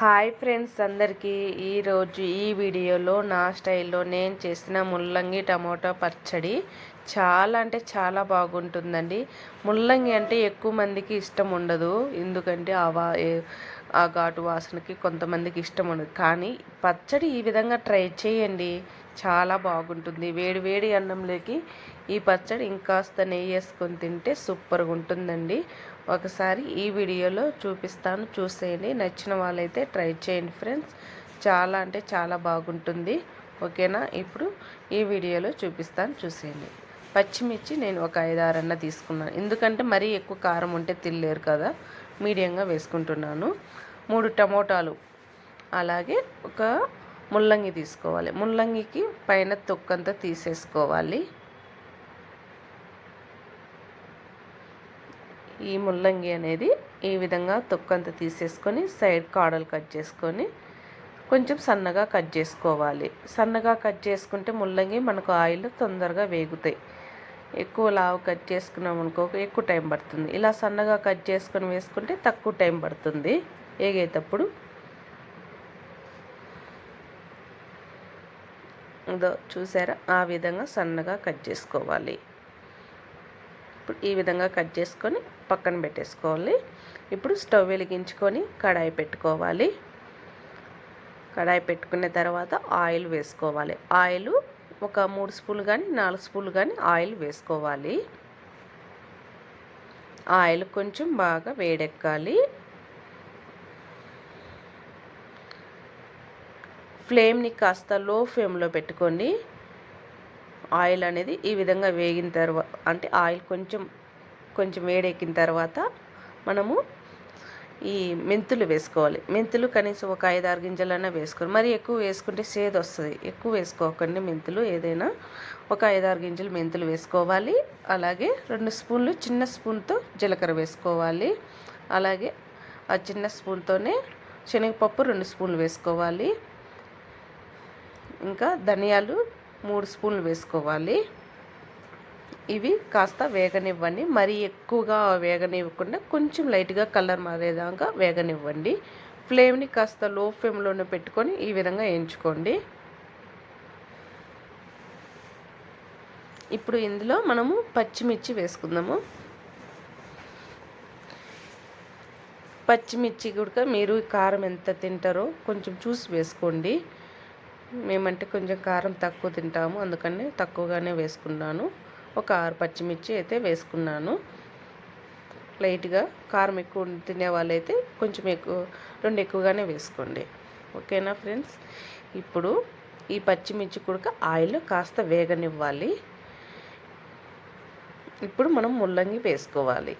Hi friends అందరికీ. ఈరోజు ఈ వీడియోలో నా స్టైల్లో నేను చేసిన ముల్లంగి టమోటా పచ్చడి చాలా అంటే చాలా బాగుంటుందండి. ముల్లంగి అంటే ఎక్కువ మందికి ఇష్టం ఉండదు. ఎందుకంటే ఆ వా ఆ ఘాటు వాసనకి కొంతమందికి ఇష్టం ఉండదు. కానీ పచ్చడి ఈ విధంగా ట్రై చేయండి. చాలా బాగుంటుంది. వేడి వేడి అన్నంలోకి ఈ పచ్చడి ఇంకాస్త నెయ్యి వేసుకొని తింటే సూపర్గా ఉంటుందండి. ఒకసారి ఈ వీడియోలో చూపిస్తాను చూసేయండి. నచ్చిన వాళ్ళైతే ట్రై చేయండి ఫ్రెండ్స్. చాలా అంటే చాలా బాగుంటుంది. ఓకేనా? ఇప్పుడు ఈ వీడియోలో చూపిస్తాను చూసేయండి. పచ్చిమిర్చి నేను ఒక ఐదారన్న తీసుకున్నాను. ఎందుకంటే మరీ ఎక్కువ కారం ఉంటే తినలేరు కదా. మీడియంగా వేసుకుంటున్నాను. మూడు టమోటాలు. అలాగే ఒక ముల్లంగి తీసుకోవాలి. ముల్లంగికి పైన తొక్కంతా తీసేసుకోవాలి. ఈ ముల్లంగి అనేది ఈ విధంగా తొక్కంతా తీసేసుకొని సైడ్ కాడలు కట్ చేసుకొని కొంచెం సన్నగా కట్ చేసుకోవాలి. సన్నగా కట్ చేసుకుంటే ముల్లంగి మనకు ఆయిల్ తొందరగా వేగుతాయి. ఎక్కువ లావు కట్ చేసుకున్నాం అనుకో ఎక్కువ టైం పడుతుంది. ఇలా సన్నగా కట్ చేసుకొని వేసుకుంటే తక్కువ టైం పడుతుంది. ఏగేటప్పుడు ఇదో చూసారా? ఆ విధంగా సన్నగా కట్ చేసుకోవాలి. ఇప్పుడు ఈ విధంగా కట్ చేసుకొని పక్కన పెట్టేసుకోవాలి. ఇప్పుడు స్టవ్ వెలిగించుకొని కడాయి పెట్టుకోవాలి. కడాయి పెట్టుకున్న తర్వాత ఆయిల్ వేసుకోవాలి. ఆయిల్ ఒక మూడు స్పూన్లు కానీ నాలుగు స్పూన్లు కానీ ఆయిల్ వేసుకోవాలి. ఆయిల్ కొంచెం బాగా వేడెక్కాలి. ఫ్లేమ్ని కాస్త లో ఫ్లేమ్లో పెట్టుకోండి. ఆయిల్ అనేది ఈ విధంగా వేగిన తర్వాత అంటే ఆయిల్ కొంచెం కొంచెం వేడెక్కిన తర్వాత మనము ఈ మెంతులు వేసుకోవాలి. మెంతులు కనీసం ఒక ఐదు ఆరు గింజలైనా వేసుకోవాలి. మరి ఎక్కువ వేసుకుంటే సేదు వస్తుంది. ఎక్కువ వేసుకోకండి మెంతులు. ఏదైనా ఒక ఐదు ఆరు గింజలు మెంతులు వేసుకోవాలి. అలాగే రెండు స్పూన్లు చిన్న స్పూన్తో జీలకర్ర వేసుకోవాలి. అలాగే ఆ చిన్న స్పూన్తోనే శనగపప్పు రెండు స్పూన్లు వేసుకోవాలి. ఇంకా ధనియాలు మూడు స్పూన్లు వేసుకోవాలి. ఇవి కాస్త వేగనివ్వండి. మరీ ఎక్కువగా వేగనివ్వకుండా కొంచెం లైట్గా కలర్ మారేదాకా వేగనివ్వండి. ఫ్లేమ్ని కాస్త లో ఫ్లేమ్లోనే పెట్టుకొని ఈ విధంగా వేయించుకోండి ఇప్పుడు ఇందులో మనము పచ్చిమిర్చి వేసుకుందాము. పచ్చిమిర్చి కూడా మీరు కారం ఎంత తింటారో కొంచెం చూసి వేసుకోండి. మేమంటే కొంచెం కారం తక్కువ తింటాము. అందుకని తక్కువగానే వేసుకున్నాను. ఒక ఆరు పచ్చిమిర్చి అయితే వేసుకున్నాను. లైట్గా కారం ఎక్కువ తినే వాళ్ళైతే కొంచెం ఎక్కువ రెండు ఎక్కువగానే వేసుకోండి. ఓకేనా ఫ్రెండ్స్? ఇప్పుడు ఈ పచ్చిమిర్చి కూడా ఆయిల్ కాస్త వేగనివ్వాలి. ఇప్పుడు మనం ముల్లంగి వేసుకోవాలి.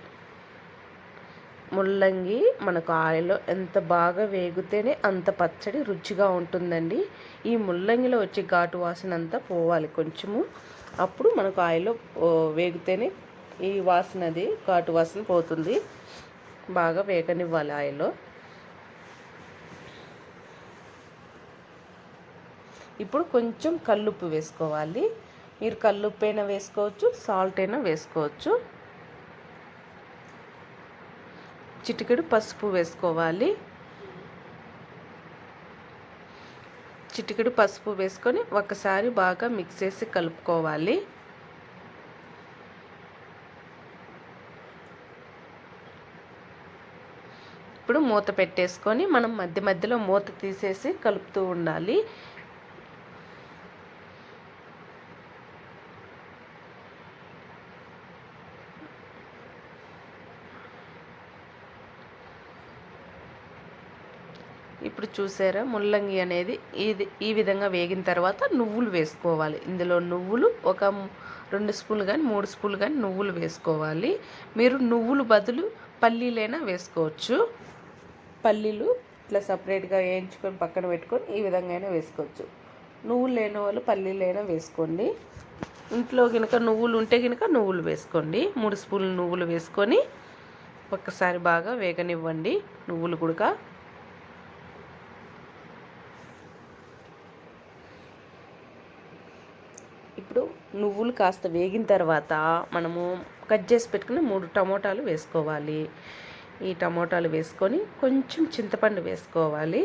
ముల్లంగి మనకు ఆయిల్లో ఎంత బాగా వేగితేనే అంత పచ్చడి రుచిగా ఉంటుందండి. ఈ ముల్లంగిలో వచ్చే ఘాటు వాసన అంతా పోవాలి కొంచెము. అప్పుడు మనకు ఆయిల్లో వేగితేనే ఈ వాసనది ఘాటు వాసన పోతుంది. బాగా వేగనివ్వాలి ఆయిల్లో. ఇప్పుడు కొంచెం కల్లుప్పు వేసుకోవాలి. మీరు కల్లుప్పు అయినా వేసుకోవచ్చు సాల్ట్ అయినా వేసుకోవచ్చు. చిటికెడు పసుపు వేసుకోవాలి. చిటికెడు పసుపు వేసుకొని ఒకసారి బాగా మిక్స్ చేసి కలుపుకోవాలి. ఇప్పుడు మూత పెట్టేసుకొని మనం మధ్య మధ్యలో మూత తీసేసి కలుపుతూ ఉండాలి. ఇప్పుడు చూసారా ముల్లంగి అనేది ఇది ఈ విధంగా వేగిన తర్వాత నువ్వులు వేసుకోవాలి. ఇందులో నువ్వులు ఒక రెండు స్పూన్లు కానీ మూడు స్పూన్లు కానీ నువ్వులు వేసుకోవాలి. మీరు నువ్వులు బదులు పల్లీలైనా వేసుకోవచ్చు. పల్లీలు ఇట్లా సపరేట్గా వేయించుకొని పక్కన పెట్టుకొని ఈ విధంగా అయినా వేసుకోవచ్చు. నువ్వులు లేని వాళ్ళు పల్లీలైనా వేసుకోండి. ఇంట్లో కనుక నువ్వులు ఉంటే కనుక నువ్వులు వేసుకోండి. మూడు స్పూన్లు నువ్వులు వేసుకొని ఒక్కసారి బాగా వేగనివ్వండి. నువ్వులు కూడా ఇప్పుడు నువ్వులు కాస్త వేగిన తర్వాత మనము కట్ చేసి పెట్టుకుని మూడు టమోటాలు వేసుకోవాలి. ఈ టమోటాలు వేసుకొని కొంచెం చింతపండు వేసుకోవాలి.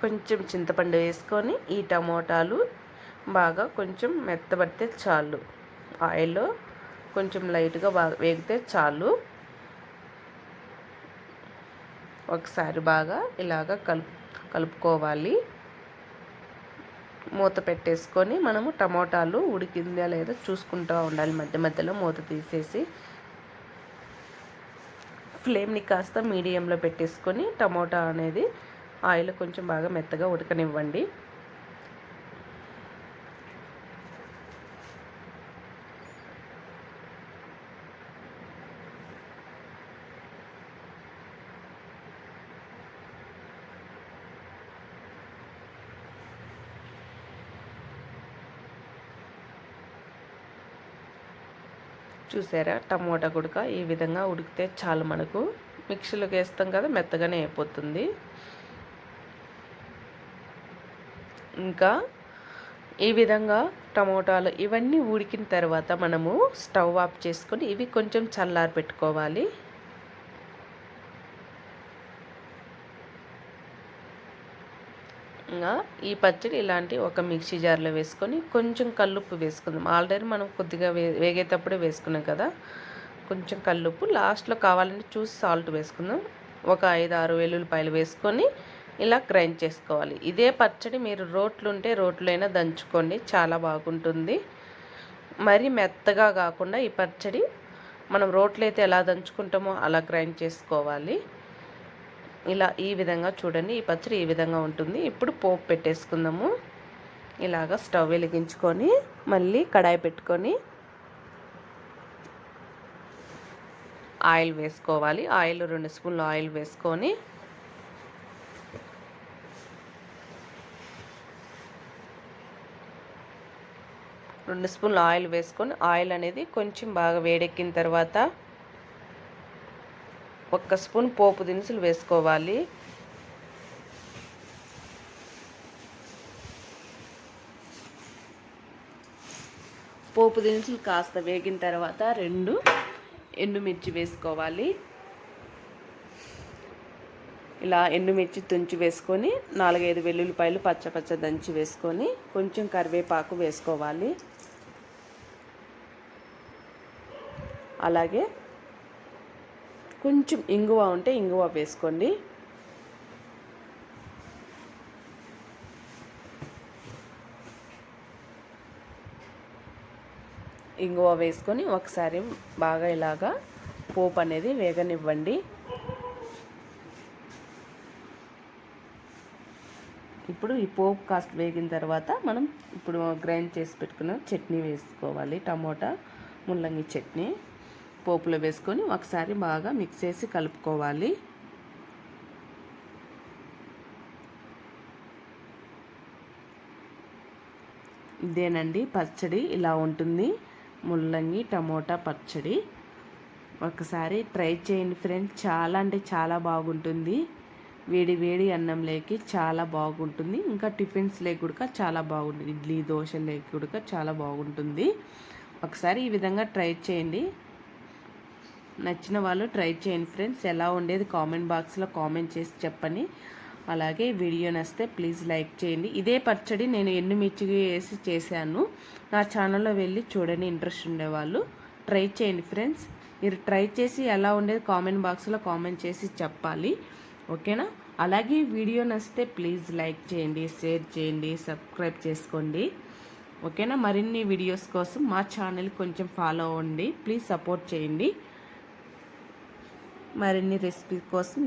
కొంచెం చింతపండు వేసుకొని ఈ టమోటాలు బాగా కొంచెం మెత్తబడితే చాలు. ఆయిల్లో కొంచెం లైట్గా బాగా వేగితే చాలు. ఒకసారి బాగా ఇలాగ కలుపు కలుపుకోవాలి. మూత పెట్టేసుకొని మనము టమోటాలు ఉడికిందా లేదా చూసుకుంటూ ఉండాలి మధ్య మధ్యలో మూత తీసేసి. ఫ్లేమ్ని కాస్త మీడియంలో పెట్టేసుకొని టమోటా అనేది ఆయిల్ కొంచెం బాగా మెత్తగా ఉడకనివ్వండి. చూసారా? టమోటా గుడక ఈ విధంగా ఉడికితే చాలు మనకు. మిక్సీలోకి వేస్తాం కదా మెత్తగానే అయిపోతుంది. ఇంకా ఈ విధంగా టమోటాలు ఇవన్నీ ఉడికిన తర్వాత మనము స్టవ్ ఆఫ్ చేసుకొని ఇవి కొంచెం చల్లారి పెట్టుకోవాలి ఇంకా ఈ పచ్చడి ఇలాంటి ఒక మిక్సీ జార్లో వేసుకొని కొంచెం కల్లుప్పు వేసుకుందాం. ఆల్రెడీ మనం కొద్దిగా వే వేగేటప్పుడే వేసుకున్నాం కదా. కొంచెం కల్లుప్పు. లాస్ట్లో కావాలంటే చూసి సాల్ట్ వేసుకుందాం. ఒక ఐదు ఆరు వెల్లుల్లిపాయలు వేసుకొని ఇలా గ్రైండ్ చేసుకోవాలి. ఇదే పచ్చడి మీరు రోట్లు ఉంటే రోట్లైనా దంచుకోండి. చాలా బాగుంటుంది. మరి మెత్తగా కాకుండా ఈ పచ్చడి మనం రోట్లు అయితే ఎలా దంచుకుంటామో అలా గ్రైండ్ చేసుకోవాలి. ఇలా ఈ విధంగా చూడండి ఈ పచ్చడి ఈ విధంగా ఉంటుంది. ఇప్పుడు పోపు పెట్టేసుకుందాము. ఇలాగ స్టవ్ వెలిగించుకొని మళ్ళీ కడాయి పెట్టుకొని ఆయిల్ వేసుకోవాలి. ఆయిల్ రెండు స్పూన్లు ఆయిల్ వేసుకొని రెండు స్పూన్లు ఆయిల్ వేసుకొని ఆయిల్ అనేది కొంచెం బాగా వేడెక్కిన తర్వాత ఒక్క స్పూన్ పోపు దినుసులు వేసుకోవాలి. పోపు దినుసులు కాస్త వేగిన తర్వాత రెండు ఎండుమిర్చి వేసుకోవాలి. ఇలా ఎండుమిర్చి తుంచి వేసుకొని నాలుగైదు వెల్లుల్లిపాయలు పచ్చ పచ్చ దంచి వేసుకొని కొంచెం కరివేపాకు వేసుకోవాలి. అలాగే కొంచెం ఇంగువ ఉంటే ఇంగువ వేసుకోండి. ఇంగువ వేసుకొని ఒకసారి బాగా ఇలాగా పోపు అనేది వేగనివ్వండి. ఇప్పుడు ఈ పోపు కాస్త వేగిన తర్వాత మనం ఇప్పుడు గ్రైండ్ చేసి పెట్టుకున్న చట్నీ వేసుకోవాలి. టమోటా ముల్లంగి చట్నీ. పోపులో వేసుకొని ఒకసారి బాగా మిక్స్ చేసి కలుపుకోవాలి. ఇదేనండి పచ్చడి ఇలా ఉంటుంది. ముల్లంగి టమోటా పచ్చడి. ఒకసారి ట్రై చేయండి ఫ్రెండ్స్. చాలా అంటే చాలా బాగుంటుంది. వేడి వేడి అన్నం లేకి చాలా బాగుంటుంది. ఇంకా టిఫిన్స్ లేక కూడా చాలా బాగుంటుంది. ఇడ్లీ దోశ లేక కూడా చాలా బాగుంటుంది. ఒకసారి ఈ విధంగా ట్రై చేయండి. నచ్చిన వాళ్ళు ట్రై చేయండి ఫ్రెండ్స్. ఎలా ఉండేది కామెంట్ బాక్స్లో కామెంట్ చేసి చెప్పండి. అలాగే వీడియో నస్తే ప్లీజ్ లైక్ చేయండి. ఇదే పచ్చడి నేను ఎండుమిర్చి వేసి చేశాను. నా ఛానల్లో వెళ్ళి చూడని ఇంట్రెస్ట్ ఉండేవాళ్ళు. ట్రై చేయండి ఫ్రెండ్స్. మీరు ట్రై చేసి ఎలా ఉండేది కామెంట్ బాక్స్లో కామెంట్ చేసి చెప్పాలి. ఓకేనా? అలాగే వీడియో నచ్చితే ప్లీజ్ లైక్ చేయండి షేర్ చేయండి సబ్స్క్రైబ్ చేసుకోండి. ఓకేనా? మరిన్ని వీడియోస్ కోసం మా ఛానల్ కొంచెం ఫాలో అవ్వండి. ప్లీజ్ సపోర్ట్ చేయండి. మరిన్ని రెసిపీ కోసం